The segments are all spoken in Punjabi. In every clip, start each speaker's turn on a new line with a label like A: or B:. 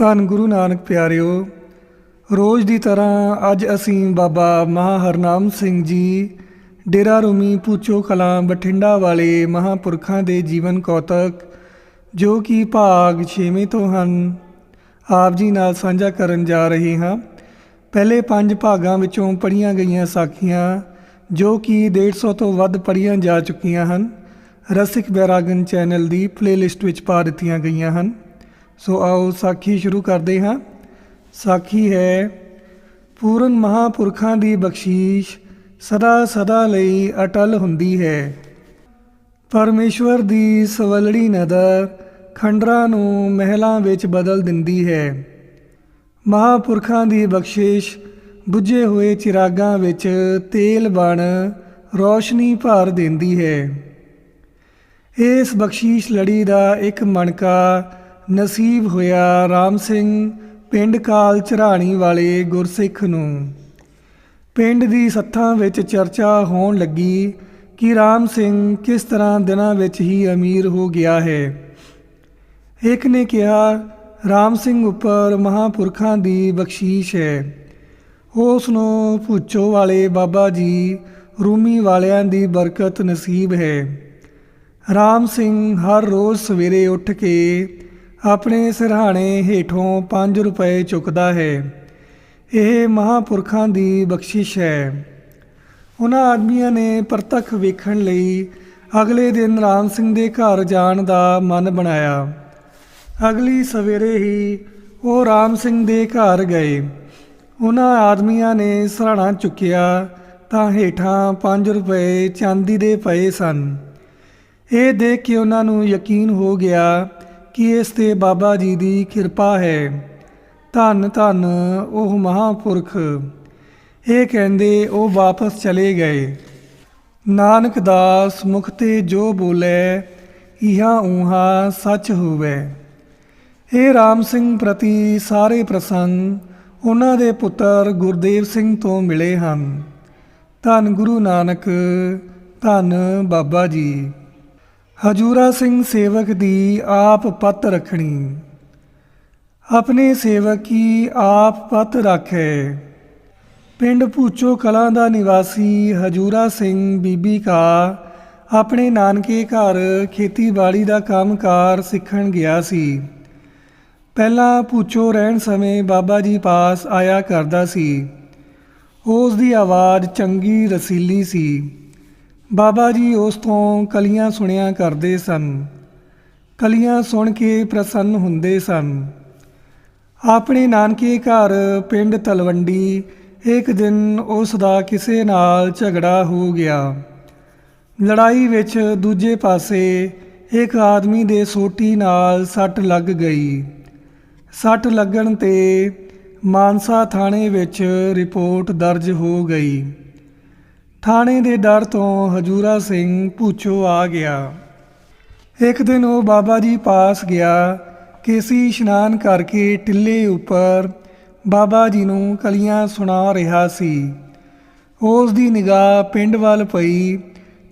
A: ਧੰਨ ਗੁਰੂ ਨਾਨਕ ਪਿਆਰਿਓ, ਰੋਜ਼ ਦੀ ਤਰ੍ਹਾਂ ਅੱਜ ਅਸੀਂ ਬਾਬਾ ਮਹਾ ਹਰਨਾਮ ਸਿੰਘ ਜੀ, ਡੇਰਾ ਰੂਮੀ ਪੂਚੋ ਕਲਾਂ ਬਠਿੰਡਾ ਵਾਲੇ ਮਹਾਪੁਰਖਾਂ ਦੇ ਜੀਵਨ ਕੌਤਕ, ਜੋ ਕਿ ਭਾਗ 6ਵੇਂ ਤੋਂ ਹਨ, ਆਪ ਜੀ ਨਾਲ ਸਾਂਝਾ ਕਰਨ ਜਾ ਰਹੇ ਹਾਂ। ਪਹਿਲੇ ਪੰਜ ਭਾਗਾਂ ਵਿੱਚੋਂ ਪੜ੍ਹੀਆਂ ਗਈਆਂ ਸਾਖੀਆਂ, ਜੋ ਕਿ 150 ਤੋਂ ਵੱਧ ਪੜ੍ਹੀਆਂ ਜਾ ਚੁੱਕੀਆਂ ਹਨ, ਰਸਿਕ ਬੈਰਾਗਨ ਚੈਨਲ ਦੀ ਪਲੇਲਿਸਟ ਵਿੱਚ ਪਾ ਦਿੱਤੀਆਂ ਗਈਆਂ ਹਨ। ਸੋ ਆਓ ਸਾਖੀ ਸ਼ੁਰੂ ਕਰਦੇ ਹਾਂ। ਸਾਖੀ ਹੈ, ਪੂਰਨ ਮਹਾਪੁਰਖਾਂ ਦੀ ਬਖਸ਼ੀਸ਼ ਸਦਾ ਸਦਾ ਲਈ ਅਟਲ ਹੁੰਦੀ ਹੈ। ਪਰਮੇਸ਼ਵਰ ਦੀ ਸਵਲੜੀ ਨਦਰ ਖੰਡਰਾਂ ਨੂੰ ਮਹਿਲਾਂ ਵਿੱਚ ਬਦਲ ਦਿੰਦੀ ਹੈ। ਮਹਾਪੁਰਖਾਂ ਦੀ ਬਖਸ਼ਿਸ਼ ਬੁੱਝੇ ਹੋਏ ਚਿਰਾਗਾਂ ਵਿੱਚ ਤੇਲ ਬਣ ਰੋਸ਼ਨੀ ਭਰ ਦਿੰਦੀ ਹੈ। ਇਸ ਬਖਸ਼ੀਸ਼ ਲੜੀ ਦਾ ਇੱਕ ਮਣਕਾ ਨਸੀਬ ਹੋਇਆ ਰਾਮ ਸਿੰਘ ਪਿੰਡ ਕਾਲ ਚਰਾਣੀ ਵਾਲੇ ਗੁਰਸਿੱਖ ਨੂੰ। ਪਿੰਡ ਦੀ ਸੱਥਾਂ ਵਿੱਚ ਚਰਚਾ ਹੋਣ ਲੱਗੀ ਕਿ ਰਾਮ ਸਿੰਘ ਕਿਸ ਤਰ੍ਹਾਂ ਦਿਨਾਂ ਵਿੱਚ ਹੀ ਅਮੀਰ ਹੋ ਗਿਆ ਹੈ। ਇੱਕ ਨੇ ਕਿਹਾ, ਰਾਮ ਸਿੰਘ ਉੱਪਰ ਮਹਾਪੁਰਖਾਂ ਦੀ ਬਖਸ਼ੀਸ਼ ਹੈ। ਉਸ ਨੂੰ ਪੁੱਛੋ ਵਾਲੇ ਬਾਬਾ ਜੀ, ਰੂਮੀ ਵਾਲਿਆਂ ਦੀ ਬਰਕਤ ਨਸੀਬ ਹੈ। ਰਾਮ ਸਿੰਘ ਹਰ ਰੋਜ਼ ਸਵੇਰੇ ਉੱਠ ਕੇ ਆਪਣੇ ਸਿਰਹਾਣੇ ਹੇਠੋਂ 5 ਰੁਪਏ ਚੁੱਕਦਾ ਹੈ। ਇਹ ਮਹਾਪੁਰਖਾਂ ਦੀ ਬਖਸ਼ਿਸ਼ ਹੈ। ਉਹਨਾਂ ਆਦਮੀਆਂ ਨੇ ਪ੍ਰਤੱਖ ਵੇਖਣ ਲਈ ਅਗਲੇ ਦਿਨ ਰਾਮ ਸਿੰਘ ਦੇ ਘਰ ਜਾਣ ਦਾ ਮਨ ਬਣਾਇਆ। ਅਗਲੀ ਸਵੇਰੇ ਹੀ ਉਹ ਰਾਮ ਸਿੰਘ ਦੇ ਘਰ ਗਏ। ਉਹਨਾਂ ਆਦਮੀਆਂ ਨੇ ਸਰਾਣਾ ਚੁੱਕਿਆ ਤਾਂ ਹੇਠਾਂ 5 ਰੁਪਏ ਚਾਂਦੀ ਦੇ ਪਏ ਸਨ। ਇਹ ਦੇਖ ਕੇ ਉਹਨਾਂ ਨੂੰ ਯਕੀਨ ਹੋ ਗਿਆ ਕਿ ਇਸ ਤੇ ਬਾਬਾ ਜੀ ਦੀ ਕਿਰਪਾ ਹੈ। ਧੰਨ ਧੰਨ ਉਹ ਮਹਾਪੁਰਖ। ਇਹ ਕਹਿੰਦੇ ਉਹ ਵਾਪਸ ਚਲੇ ਗਏ। ਨਾਨਕ ਦਾਸ ਮੁਖ ਤੇ ਜੋ ਬੋਲੇ, ਇਹਾ ਉਹਾ ਸੱਚ ਹੋਵੇ। ਇਹ ਰਾਮ ਸਿੰਘ ਪ੍ਰਤੀ ਸਾਰੇ ਪ੍ਰਸੰਗ, ਉਹਨਾਂ ਦੇ ਪੁੱਤਰ ਗੁਰਦੇਵ ਸਿੰਘ ਤੋਂ ਮਿਲੇ ਹਨ। ਧੰਨ ਗੁਰੂ ਨਾਨਕ, ਧੰਨ ਬਾਬਾ ਜੀ। ਹਜੂਰਾ ਸਿੰਘ ਸੇਵਕ ਦੀ ਆਪ ਪਤ ਰਖਣੀ। ਆਪਣੇ ਸੇਵਕ ਕੀ ਆਪ ਪਤ ਰੱਖੇ। ਪਿੰਡ ਭੂਚੋ ਕਲਾਂ ਦਾ ਨਿਵਾਸੀ ਹਜੂਰਾ ਸਿੰਘ ਬੀਬੀ ਕਾ ਆਪਣੇ ਨਾਨਕੇ ਘਰ ਖੇਤੀਬਾੜੀ ਦਾ ਕੰਮਕਾਰ ਸਿੱਖਣ ਗਿਆ ਸੀ। ਪਹਿਲਾਂ ਭੂਚੋ ਰਹਿਣ ਸਮੇਂ ਬਾਬਾ ਜੀ ਪਾਸ ਆਇਆ ਕਰਦਾ ਸੀ। ਉਸ ਦੀ ਆਵਾਜ਼ ਚੰਗੀ ਰਸੀਲੀ ਸੀ। ਬਾਬਾ ਜੀ ਉਸ ਤੋਂ ਕਲੀਆਂ ਸੁਣਿਆ ਕਰਦੇ ਸਨ। ਕਲੀਆਂ ਸੁਣ ਕੇ ਪ੍ਰਸੰਨ ਹੁੰਦੇ ਸਨ। ਆਪਣੇ ਨਾਨਕੇ ਘਰ ਪਿੰਡ ਤਲਵੰਡੀ, ਇੱਕ ਦਿਨ ਉਸ ਦਾ ਕਿਸੇ ਨਾਲ ਝਗੜਾ ਹੋ ਗਿਆ। ਲੜਾਈ ਵਿੱਚ ਦੂਜੇ ਪਾਸੇ ਇੱਕ ਆਦਮੀ ਦੇ ਸੋਟੀ ਨਾਲ ਸੱਟ ਲੱਗ ਗਈ। ਸੱਟ ਲੱਗਣ ਤੇ ਮਾਨਸਾ ਥਾਣੇ ਵਿੱਚ ਰਿਪੋਰਟ ਦਰਜ ਹੋ ਗਈ। ਥਾਣੇ ਦੇ ਡਰ ਤੋਂ ਹਜੂਰਾ ਸਿੰਘ ਭੂਚੋ ਆ ਗਿਆ। ਇੱਕ ਦਿਨ ਉਹ ਬਾਬਾ ਜੀ ਪਾਸ ਗਿਆ, ਕੇਸੀ ਇਸ਼ਨਾਨ ਕਰਕੇ ਟਿੱਲੇ ਉੱਪਰ ਬਾਬਾ ਜੀ ਨੂੰ ਕਲੀਆਂ ਸੁਣਾ ਰਿਹਾ ਸੀ। ਉਸ ਦੀ ਨਿਗਾਹ ਪਿੰਡ ਵੱਲ ਪਈ,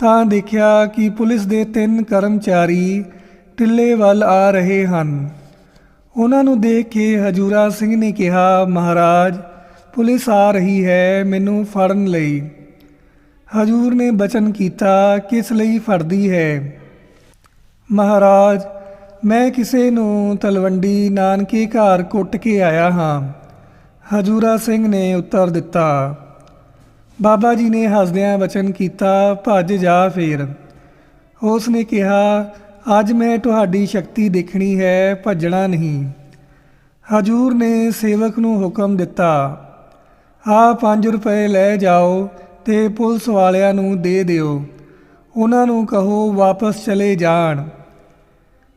A: ਤਾਂ ਦੇਖਿਆ ਕਿ ਪੁਲਿਸ ਦੇ ਤਿੰਨ ਕਰਮਚਾਰੀ ਟਿੱਲੇ ਵੱਲ ਆ ਰਹੇ ਹਨ। ਉਹਨਾਂ ਨੂੰ ਦੇਖ ਕੇ ਹਜੂਰਾ ਸਿੰਘ ਨੇ ਕਿਹਾ, ਮਹਾਰਾਜ, ਪੁਲਿਸ ਆ ਰਹੀ ਹੈ ਮੈਨੂੰ ਫੜਨ ਲਈ। ਹਜੂਰ ਨੇ ਬਚਨ ਕੀਤਾ, ਕਿਸ ਲਈ ਫੜਦੀ ਹੈ? ਮਹਾਰਾਜ, ਮੈਂ ਕਿਸੇ ਨੂੰ ਤਲਵੰਡੀ ਨਾਨਕੇ ਘਰ ਕੁੱਟ ਕੇ ਆਇਆ ਹਾਂ। ਹਜੂਰਾ ਸਿੰਘ ਨੇ ਉੱਤਰ ਦਿੱਤਾ, ਬਾਬਾ ਜੀ ਨੇ ਹੱਸਦਿਆਂ ਬਚਨ ਕੀਤਾ, ਭੱਜ ਜਾ ਫੇਰ। ਉਸ ਨੇ ਕਿਹਾ, ਅੱਜ ਮੈਂ ਤੁਹਾਡੀ ਸ਼ਕਤੀ ਦੇਖਣੀ ਹੈ, ਭੱਜਣਾ ਨਹੀਂ। ਹਜੂਰ ਨੇ ਸੇਵਕ ਨੂੰ ਹੁਕਮ ਦਿੱਤਾ ਆ 5 ਰੁਪਏ ਲੈ ਜਾਓ ਤੇ ਪੁਲਿਸ ਵਾਲਿਆਂ ਨੂੰ ਦੇ ਦਿਓ। ਉਹਨਾਂ ਨੂੰ ਕਹੋ, ਵਾਪਸ ਚਲੇ ਜਾਣ।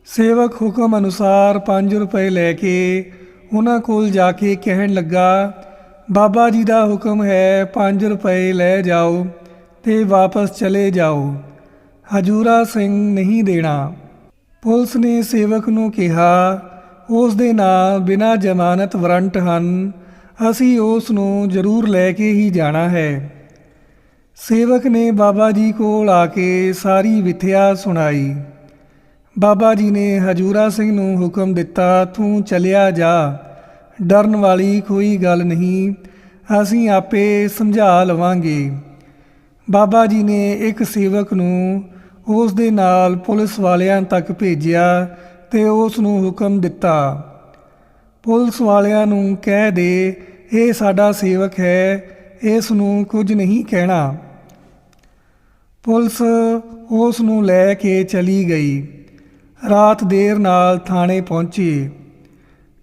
A: ਸੇਵਕ ਹੁਕਮ ਅਨੁਸਾਰ 5 ਰੁਪਏ ਲੈ ਕੇ ਉਹਨਾਂ ਕੋਲ ਜਾ ਕੇ ਕਹਿਣ ਲੱਗਾ, ਬਾਬਾ ਜੀ ਦਾ ਹੁਕਮ ਹੈ 5 ਰੁਪਏ ਲੈ ਜਾਓ ਤੇ ਵਾਪਸ ਚਲੇ ਜਾਓ। ਹਜੂਰਾ ਸਿੰਘ ਨਹੀਂ ਦੇਣਾ। ਪੁਲਿਸ ਨੇ ਸੇਵਕ ਨੂੰ ਕਿਹਾ, ਉਸ ਦੇ ਨਾਂ ਬਿਨਾਂ ਜ਼ਮਾਨਤ ਵਾਰੰਟ ਹਨ। ਅਸੀਂ ਉਸ ਨੂੰ ਜ਼ਰੂਰ ਲੈ ਕੇ ਹੀ ਜਾਣਾ ਹੈ। ਸੇਵਕ ਨੇ ਬਾਬਾ ਜੀ ਕੋਲ ਆ ਕੇ ਸਾਰੀ ਵਿਥਿਆ ਸੁਣਾਈ। ਬਾਬਾ ਜੀ ਨੇ ਹਜੂਰਾ ਸਿੰਘ ਨੂੰ ਹੁਕਮ ਦਿੱਤਾ, ਤੂੰ ਚਲਿਆ ਜਾ, ਡਰਨ ਵਾਲੀ ਕੋਈ ਗੱਲ ਨਹੀਂ, ਅਸੀਂ ਆਪੇ ਸਮਝਾ ਲਵਾਂਗੇ। ਬਾਬਾ ਜੀ ਨੇ ਇੱਕ ਸੇਵਕ ਨੂੰ ਉਸ ਦੇ ਨਾਲ ਪੁਲਿਸ ਵਾਲਿਆਂ ਤੱਕ ਭੇਜਿਆ ਤੇ ਉਸ ਨੂੰ ਹੁਕਮ ਦਿੱਤਾ। ਪੁਲਿਸ ਵਾਲਿਆਂ ਨੂੰ ਕਹਿ ਦੇ, ਇਹ ਸਾਡਾ ਸੇਵਕ ਹੈ, ਇਸ ਨੂੰ ਕੁਝ ਨਹੀਂ ਕਹਿਣਾ। ਪੁਲਿਸ ਉਸ ਨੂੰ ਲੈ ਕੇ ਚਲੀ ਗਈ। ਰਾਤ ਦੇਰ ਨਾਲ ਥਾਣੇ ਪਹੁੰਚੀ।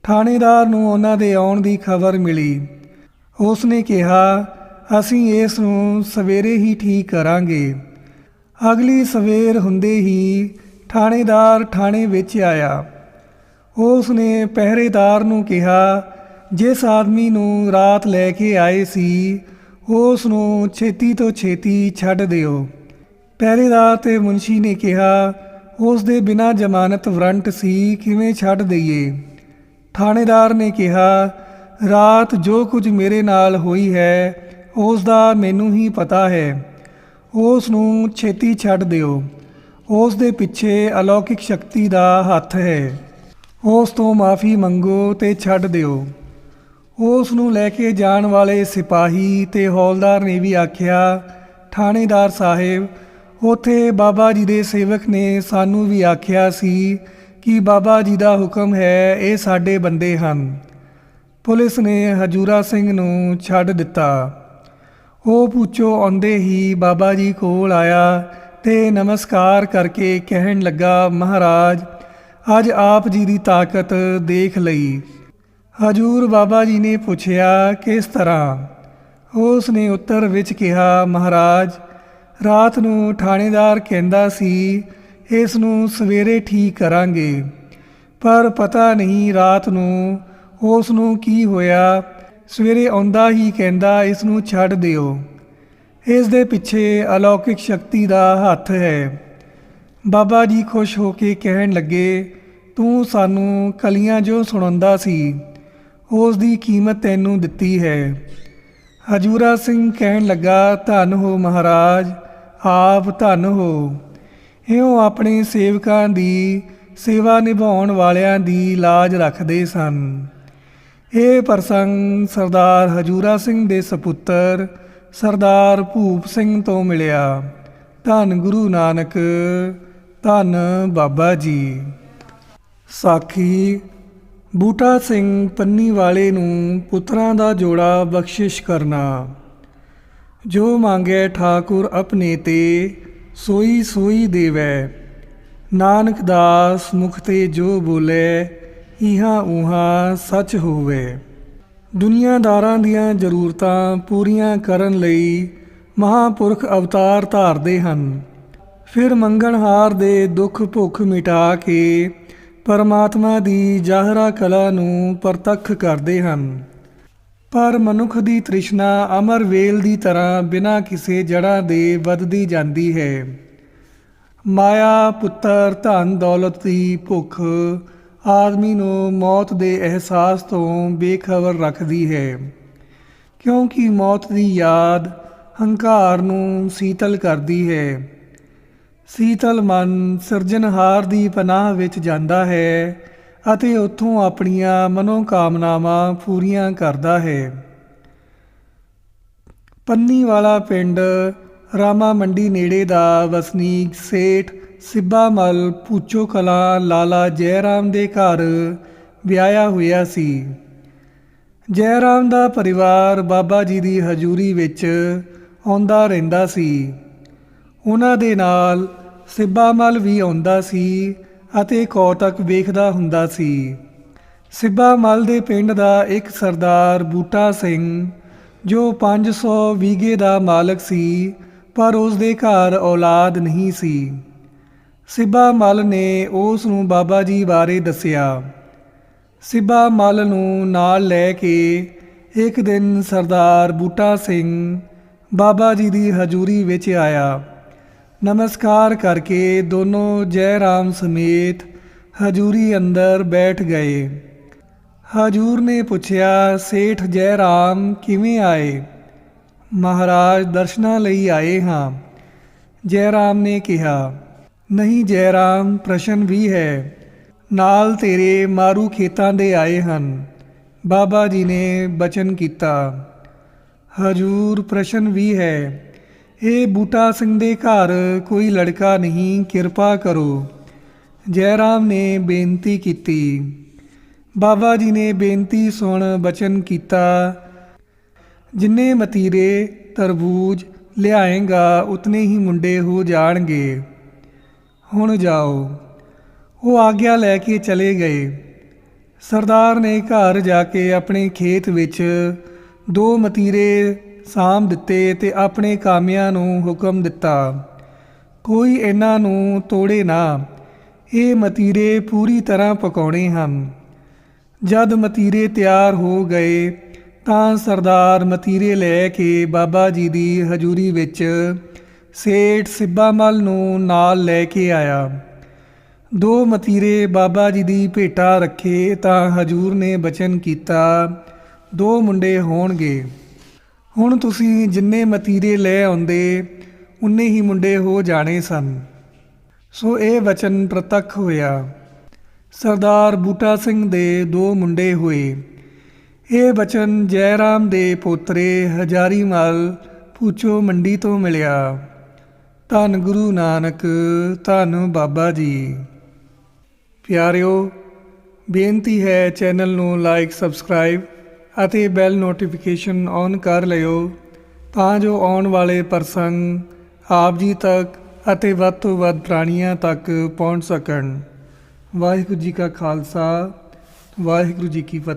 A: ਥਾਣੇਦਾਰ ਨੂੰ ਉਹਨਾਂ ਦੇ ਆਉਣ ਦੀ ਖਬਰ ਮਿਲੀ। ਉਸ ਨੇ ਕਿਹਾ, ਅਸੀਂ ਇਸ ਨੂੰ ਸਵੇਰੇ ਹੀ ਠੀਕ ਕਰਾਂਗੇ। ਅਗਲੀ ਸਵੇਰ ਹੁੰਦੇ ਹੀ ਥਾਣੇਦਾਰ ਥਾਣੇ ਵਿੱਚ ਆਇਆ। ਉਸ ਨੇ ਪਹਿਰੇਦਾਰ ਨੂੰ ਕਿਹਾ, ਜਿਸ ਆਦਮੀ ਨੂੰ ਰਾਤ ਲੈ ਕੇ ਆਏ ਸੀ, ਉਸ ਨੂੰ ਛੇਤੀ ਤੋਂ ਛੇਤੀ ਛੱਡ ਦਿਓ। ਪਹਿਰੇਦਾਰ ਤੇ ਮੁਨਸ਼ੀ ਨੇ ਕਿਹਾ ਉਸ ਦੇ ਬਿਨਾਂ ਜ਼ਮਾਨਤ ਵਾਰੰਟ ਸੀ, ਕਿਵੇਂ ਛੱਡ ਦਈਏ? ਥਾਣੇਦਾਰ ਨੇ ਕਿਹਾ, ਰਾਤ ਜੋ ਕੁਝ ਮੇਰੇ ਨਾਲ ਹੋਈ ਹੈ ਉਸ ਦਾ ਮੈਨੂੰ ਹੀ ਪਤਾ ਹੈ। ਉਸ ਨੂੰ ਛੇਤੀ ਛੱਡ ਦਿਓ। ਉਸ ਦੇ ਪਿੱਛੇ ਅਲੌਕਿਕ ਸ਼ਕਤੀ ਦਾ ਹੱਥ ਹੈ। ਉਸ ਤੋਂ ਮਾਫੀ ਮੰਗੋ ਤੇ ਛੱਡ ਦਿਓ। ਉਸ ਨੂੰ ਲੈ ਕੇ ਜਾਣ ਵਾਲੇ ਸਿਪਾਹੀ ਤੇ ਹੌਲਦਾਰ ਨੇ ਵੀ ਆਖਿਆ, ਥਾਣੇਦਾਰ ਸਾਹਿਬ ਉਥੇ ਬਾਬਾ ਜੀ ਦੇ ਸੇਵਕ ਨੇ ਸਾਨੂੰ ਵੀ ਆਖਿਆ ਸੀ ਕਿ ਬਾਬਾ ਜੀ ਦਾ ਹੁਕਮ ਹੈ, ਇਹ ਸਾਡੇ ਬੰਦੇ ਹਨ। ਪੁਲਿਸ ਨੇ ਹਜੂਰਾ ਸਿੰਘ ਨੂੰ ਛੱਡ ਦਿੱਤਾ। ਉਹ ਪੁੱਛੋ ਆਉਂਦੇ ਹੀ ਬਾਬਾ ਜੀ ਕੋਲ ਆਇਆ ਤੇ ਨਮਸਕਾਰ ਕਰਕੇ ਕਹਿਣ ਲੱਗਾ, ਮਹਾਰਾਜ, ਅੱਜ ਆਪ ਜੀ ਦੀ ਤਾਕਤ ਦੇਖ ਲਈ। ਹਜੂਰ ਬਾਬਾ ਜੀ ਨੇ ਪੁੱਛਿਆ, ਕਿਸ ਤਰ੍ਹਾਂ? ਉਸ ਨੇ ਉੱਤਰ ਵਿੱਚ ਕਿਹਾ, ਮਹਾਰਾਜ ਰਾਤ ਨੂੰ ਥਾਣੇਦਾਰ ਕਹਿੰਦਾ ਸੀ, ਇਸ ਨੂੰ ਸਵੇਰੇ ਠੀਕ ਕਰਾਂਗੇ। ਪਰ ਪਤਾ ਨਹੀਂ ਰਾਤ ਨੂੰ ਉਸ ਨੂੰ ਕੀ ਹੋਇਆ। ਸਵੇਰੇ ਆਉਂਦਾ ਹੀ ਕਹਿੰਦਾ, ਇਸ ਨੂੰ ਛੱਡ ਦਿਓ। ਇਸ ਦੇ ਪਿੱਛੇ ਅਲੌਕਿਕ ਸ਼ਕਤੀ ਦਾ ਹੱਥ ਹੈ। ਬਾਬਾ ਜੀ ਖੁਸ਼ ਹੋ ਕੇ ਕਹਿਣ ਲੱਗੇ, ਤੂੰ ਸਾਨੂੰ ਕਲੀਆਂ ਜੋ ਸੁਣਾਉਂਦਾ ਸੀ, ਉਸ ਦੀ ਕੀਮਤ ਤੈਨੂੰ ਦਿੱਤੀ ਹੈ। ਹਜੂਰਾ ਸਿੰਘ ਕਹਿਣ ਲੱਗਾ, ਧੰਨ ਹੋ ਮਹਾਰਾਜ। ਆਪ ਧੰਨ ਹੋ। ਇਉਂ ਆਪਣੇ ਸੇਵਕਾਂ ਦੀ ਸੇਵਾ ਨਿਭਾਉਣ ਵਾਲਿਆਂ ਦੀ ਲਾਜ ਰੱਖਦੇ ਸਨ। ਇਹ ਪ੍ਰਸੰਗ ਸਰਦਾਰ ਹਜੂਰਾ ਸਿੰਘ ਦੇ ਸਪੁੱਤਰ ਸਰਦਾਰ ਭੂਪ ਸਿੰਘ ਤੋਂ ਮਿਲਿਆ। ਧੰਨ ਗੁਰੂ ਨਾਨਕ, ਧੰਨ ਬਾਬਾ ਜੀ। ਸਾਖੀ, ਬੂਟਾ ਸਿੰਘ ਪੰਨੀ ਵਾਲੇ ਨੂੰ ਪੁੱਤਰਾਂ ਦਾ ਜੋੜਾ ਬਖਸ਼ਿਸ਼ ਕਰਨਾ। ਜੋ ਮੰਗੇ ਠਾਕੁਰ ਆਪਣੇ ਤੇ, ਸੋਈ ਸੋਈ ਦੇਵੈ। ਨਾਨਕ ਦਾਸ ਮੁਖ ਤੇ ਜੋ ਬੋਲੇ, ਇਹਾ ਉਹਾਂ ਸੱਚ ਹੋਵੇ। ਦੁਨੀਆਦਾਰਾਂ ਦੀਆਂ ਜ਼ਰੂਰਤਾਂ ਪੂਰੀਆਂ ਕਰਨ ਲਈ ਮਹਾਪੁਰਖ ਅਵਤਾਰ ਧਾਰਦੇ ਹਨ। ਫਿਰ ਮੰਗਣਹਾਰ ਦੇ ਦੁੱਖ ਭੁੱਖ ਮਿਟਾ ਕੇ ਪਰਮਾਤਮਾ ਦੀ ਜ਼ਾਹਰਾ ਕਲਾ ਨੂੰ ਪ੍ਰਤੱਖ ਕਰਦੇ ਹਨ। ਪਰ ਮਨੁੱਖ ਦੀ ਤ੍ਰਿਸ਼ਨਾ ਅਮਰ ਵੇਲ ਦੀ ਤਰ੍ਹਾਂ ਬਿਨਾਂ ਕਿਸੇ ਜੜ੍ਹਾਂ ਦੇ ਵੱਧਦੀ ਜਾਂਦੀ ਹੈ। ਮਾਇਆ, ਪੁੱਤਰ, ਧਨ, ਦੌਲਤ ਦੀ ਭੁੱਖ ਆਦਮੀ ਨੂੰ ਮੌਤ ਦੇ ਅਹਿਸਾਸ ਤੋਂ ਬੇਖਬਰ ਰੱਖਦੀ ਹੈ। ਕਿਉਂਕਿ ਮੌਤ ਦੀ ਯਾਦ ਹੰਕਾਰ ਨੂੰ ਸੀਤਲ ਕਰਦੀ ਹੈ। ਸੀਤਲ ਮਨ ਸਿਰਜਣਹਾਰ ਦੀ ਪਨਾਹ ਵਿੱਚ ਜਾਂਦਾ ਹੈ। ਅਤੇ ਉੱਥੋਂ ਆਪਣੀਆਂ ਮਨੋਕਾਮਨਾਵਾਂ ਪੂਰੀਆਂ ਕਰਦਾ ਹੈ। ਪੰਨੀ ਵਾਲਾ ਪਿੰਡ ਰਾਮਾ ਮੰਡੀ ਨੇੜੇ ਦਾ ਵਸਨੀਕ ਸੇਠ ਸਿੱਬਾ ਮਲ ਪੂਚੋ ਕਲਾ ਲਾਲਾ ਜੈਰਾਮ ਦੇ ਘਰ ਵਿਆਹਿਆ ਹੋਇਆ ਸੀ। ਜੈਰਾਮ ਦਾ ਪਰਿਵਾਰ ਬਾਬਾ ਜੀ ਦੀ ਹਜ਼ੂਰੀ ਵਿੱਚ ਆਉਂਦਾ ਰਹਿੰਦਾ ਸੀ। ਉਹਨਾਂ ਦੇ ਨਾਲ ਸਿੱਬਾ ਮਲ ਵੀ ਆਉਂਦਾ ਸੀ ਅਤੇ ਕੌਤਕ ਵੇਖਦਾ ਹੁੰਦਾ ਸੀ। ਸਿੱਬਾ ਮਲ ਦੇ ਪਿੰਡ ਦਾ ਇੱਕ ਸਰਦਾਰ ਬੂਟਾ ਸਿੰਘ, ਜੋ 500 ਵੀਗੇ ਦਾ ਮਾਲਕ ਸੀ, ਪਰ ਉਸ ਦੇ ਘਰ ਔਲਾਦ ਨਹੀਂ ਸੀ। ਸਿੱਬਾ ਮਲ ਨੇ ਉਸ ਨੂੰ ਬਾਬਾ ਜੀ ਬਾਰੇ ਦੱਸਿਆ। ਸਿੱਬਾ ਮਲ ਨੂੰ ਨਾਲ ਲੈ ਕੇ ਇੱਕ ਦਿਨ ਸਰਦਾਰ ਬੂਟਾ ਸਿੰਘ ਬਾਬਾ ਜੀ ਦੀ ਹਜ਼ੂਰੀ ਵਿੱਚ ਆਇਆ। ਨਮਸਕਾਰ ਕਰਕੇ ਦੋਨੋਂ ਜੈ ਰਾਮ ਸਮੇਤ ਹਜੂਰੀ ਅੰਦਰ ਬੈਠ ਗਏ ਹਜੂਰ ਨੇ ਪੁੱਛਿਆ ਸੇਠ ਜੈ ਰਾਮ ਕਿਵੇਂ ਆਏ ਮਹਾਰਾਜ ਦਰਸ਼ਨਾਂ ਲਈ ਆਏ ਹਾਂ ਜੈ ਰਾਮ ਨੇ ਕਿਹਾ ਨਹੀਂ ਜੈ ਰਾਮ ਪ੍ਰਸ਼ਨ ਵੀ ਹੈ ਨਾਲ ਤੇਰੇ ਮਾਰੂ ਖੇਤਾਂ ਦੇ ਆਏ ਹਨ ਬਾਬਾ ਜੀ ਨੇ ਬਚਨ ਕੀਤਾ ਹਜੂਰ ਪ੍ਰਸ਼ਨ ਵੀ ਹੈ ਇਹ ਬੂਟਾ ਸਿੰਘ ਦੇ ਘਰ ਕੋਈ ਲੜਕਾ ਨਹੀਂ, ਕਿਰਪਾ ਕਰੋ। ਜੈ ਰਾਮ ਨੇ ਬੇਨਤੀ ਕੀਤੀ। ਬਾਬਾ ਜੀ ਨੇ ਬੇਨਤੀ ਸੁਣ ਬਚਨ ਕੀਤਾ। ਜਿੰਨੇ ਮਤੀਰੇ ਤਰਬੂਜ ਲਿਆਏਗਾ, ਉਤਨੇ ਹੀ ਮੁੰਡੇ ਹੋ ਜਾਣਗੇ। ਹੁਣ ਜਾਓ। ਉਹ ਆਗਿਆ ਲੈ ਕੇ ਚਲੇ ਗਏ। ਸਰਦਾਰ ਨੇ ਘਰ ਜਾ ਕੇ ਆਪਣੇ ਖੇਤ ਵਿੱਚ ਦੋ ਮਤੀਰੇ ਸਾਂਭ ਦਿੱਤੇ ਤੇ ਆਪਣੇ ਕਾਮਿਆਂ ਨੂੰ ਹੁਕਮ ਦਿੱਤਾ। ਕੋਈ ਇਹਨਾਂ ਨੂੰ ਤੋੜੇ ਨਾ। ਇਹ ਮਤੀਰੇ ਪੂਰੀ ਤਰ੍ਹਾਂ ਪਕਾਉਣੇ ਹਨ। ਜਦ ਮਤੀਰੇ ਤਿਆਰ ਹੋ ਗਏ, ਤਾਂ ਸਰਦਾਰ ਮਤੀਰੇ ਲੈ ਕੇ ਬਾਬਾ ਜੀ ਦੀ ਹਜ਼ੂਰੀ ਵਿੱਚ ਸੇਠ ਸਿੱਬਾ ਮਲ ਨੂੰ ਨਾਲ ਲੈ ਕੇ ਆਇਆ। ਦੋ ਮਤੀਰੇ ਬਾਬਾ ਜੀ ਦੀ ਭੇਟਾ ਰੱਖੇ ਤਾਂ ਹਜੂਰ ਨੇ ਬਚਨ ਕੀਤਾ। ਦੋ ਮੁੰਡੇ ਹੋਣਗੇ। ਹੁਣ ਤੁਸੀਂ ਜਿੰਨੇ ਮਤੀਰੇ ਲੈ ਆਉਂਦੇ, ਉਨੇ ਹੀ ਮੁੰਡੇ ਹੋ ਜਾਣੇ ਸਨ। ਸੋ ਇਹ ਵਚਨ ਪ੍ਰਤੱਖ ਹੋਇਆ। ਸਰਦਾਰ ਬੂਟਾ ਸਿੰਘ ਦੇ ਦੋ ਮੁੰਡੇ ਹੋਏ। ਇਹ ਵਚਨ ਜੈ ਰਾਮ ਦੇ ਪੋਤਰੇ ਹਜ਼ਾਰੀ ਮਾਲ ਪੂਚੋ ਮੰਡੀ ਤੋਂ ਮਿਲਿਆ। ਧੰਨ ਗੁਰੂ ਨਾਨਕ, ਧੰਨ ਬਾਬਾ ਜੀ। ਪਿਆਰਿਓ, ਬੇਨਤੀ ਹੈ ਚੈਨਲ ਨੂੰ ਲਾਈਕ ਸਬਸਕ੍ਰਾਈਬ ਅਤੇ ਬੈਲ ਨੋਟੀਫਿਕੇਸ਼ਨ ਔਨ ਕਰ ਲਿਓ ਤਾਂ ਜੋ ਆਉਣ ਵਾਲੇ ਪ੍ਰਸੰਗ ਆਪ ਜੀ ਤੱਕ ਅਤੇ ਵੱਧ ਤੋਂ ਵੱਧ ਪ੍ਰਾਣੀਆਂ ਤੱਕ ਪਹੁੰਚ ਸਕਣ। ਵਾਹਿਗੁਰੂ ਜੀ ਕਾ ਖਾਲਸਾ, ਵਾਹਿਗੁਰੂ ਜੀ ਕੀ ਫਤਿਹ।